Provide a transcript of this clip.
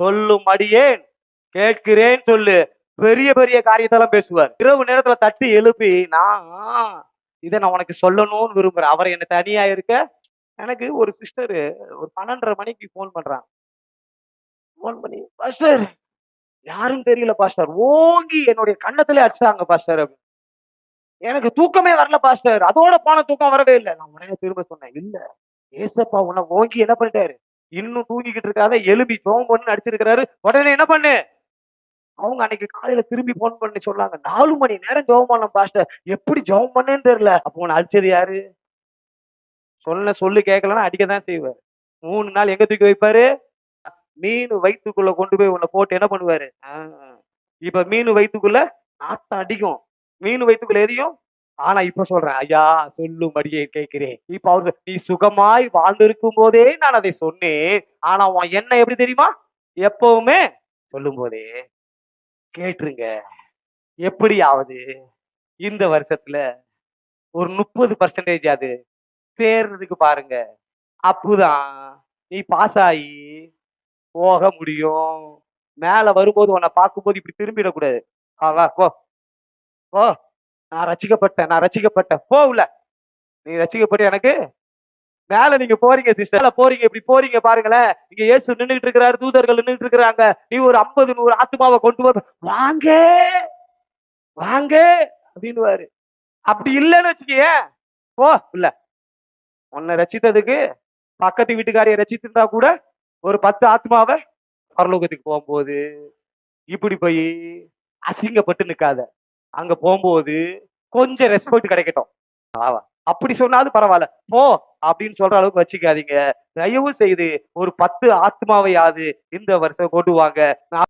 சொல்லும் அடியேன் கேட்கிறேன் சொல்லு. பெரிய பெரிய காரியத்தெல்லாம் பேசுவார். இரவு நேரத்துல தட்டி எழுப்பி நான் இதை நான் உனக்கு சொல்லணும்னு விரும்புறேன். அவர் என்ன தனியா இருக்க? எனக்கு ஒரு சிஸ்டர் ஒரு பன்னெண்டரை மணிக்கு ஃபோன் பண்றாங்க. ஃபோன் பண்ணி பாஸ்டர் யாரும் தெரியல பாஸ்டர் ஓங்கி என்னுடைய கண்ணத்துல அடிச்சாங்க பாஸ்டர் அப்படின்னு. எனக்கு தூக்கமே வரல பாஸ்டர் அதோட போன தூக்கம் வரவே இல்லை. நான் உடனே திரும்ப சொன்னேன் இல்ல ஏசப்பா உன்னை ஓங்கி என்ன பண்ணிட்டாரு? இன்னும் தூங்கிக்கிட்டு இருக்காத எலும்பி ஜோம் பண்ணு அடிச்சிருக்கிறாரு. உடனே என்ன பண்ணு? அவங்க அன்னைக்கு காலையில திரும்பி போன் பண்ணி சொன்னாங்க. நாலு மணி நேரம் ஜெபம் பண்ண பாஸ்டர் எப்படி ஜெபம் பண்ணேன்னு தெரியல. அப்போ உன்னை அடிச்சது யாரு? சொல்ல சொல்லு கேட்கலன்னா அடிக்க தான் செய்வார். மூணு நாள் எங்க தூக்கி வைப்பாரு? மீன் வயிற்றுக்குள்ள கொண்டு போய் உன்னை போட்டு என்ன பண்ணுவாரு? ஆஹ். இப்ப மீன் வயிற்றுக்குள்ள நாத்தம் அடிக்கும். மீன் வயிற்றுக்குள்ள எரியும். ஆனா இப்ப சொல்றேன் ஐயா சொல்லும்படியே கேட்கிறேன். இப்ப அவரு நீ சுகமாய் வாழ்ந்திருக்கும் போதே நான் அதை சொன்னேன். ஆனா உன் என்ன எப்படி தெரியுமா? எப்பவுமே சொல்லும் போதே கேட்டுருங்க. எப்படியாவது இந்த வருஷத்துல ஒரு முப்பது பர்சன்டேஜ் அது சேர்றதுக்கு பாருங்க. அப்போதான் நீ பாஸ் ஆகி போக முடியும். மேல வரும்போது உன்னை பார்க்கும்போது இப்படி திரும்பிடக்கூடாது. ஆ, ஓ ஓ நான் ரசிக்கப்பட்டேன் நான் ரசிக்கப்பட்டேன். போகல. நீ ரசிக்கப்பட்டு எனக்கு மேல நீங்க போறீங்க சிஸ்டர் போறீங்க இப்படி போறீங்க பாருங்களேன். இங்க ஏசு நின்னுட்டு இருக்கிறாரு தூதர்கள் நின்னுட்டு இருக்கிறாங்க. நீ ஒரு ஐம்பது நூறு ஆத்மாவை கொண்டு வந்து வாங்க வாங்க அப்படின்னுவாரு. அப்படி இல்லைன்னு வச்சுக்கிய போ இல்ல. உன்னை ரசித்ததுக்கு பக்கத்து வீட்டுக்காரிய ரசித்திருந்தா கூட ஒரு பத்து ஆத்மாவை பரலோகத்துக்கு போகும்போது இப்படி போய் அசிங்கப்பட்டு நிக்காத. அங்க போகும்போது கொஞ்சம் ரெஸ்பெக்ட் கிடைக்கட்டும். அப்படி சொன்னாலும் பரவாயில்ல. போ அப்படின்னு சொல்ற அளவுக்கு வச்சுக்காதீங்க. தயவு செய்து ஒரு பத்து ஆத்மாவையாவது இந்த வருஷம் கொண்டு வாங்க.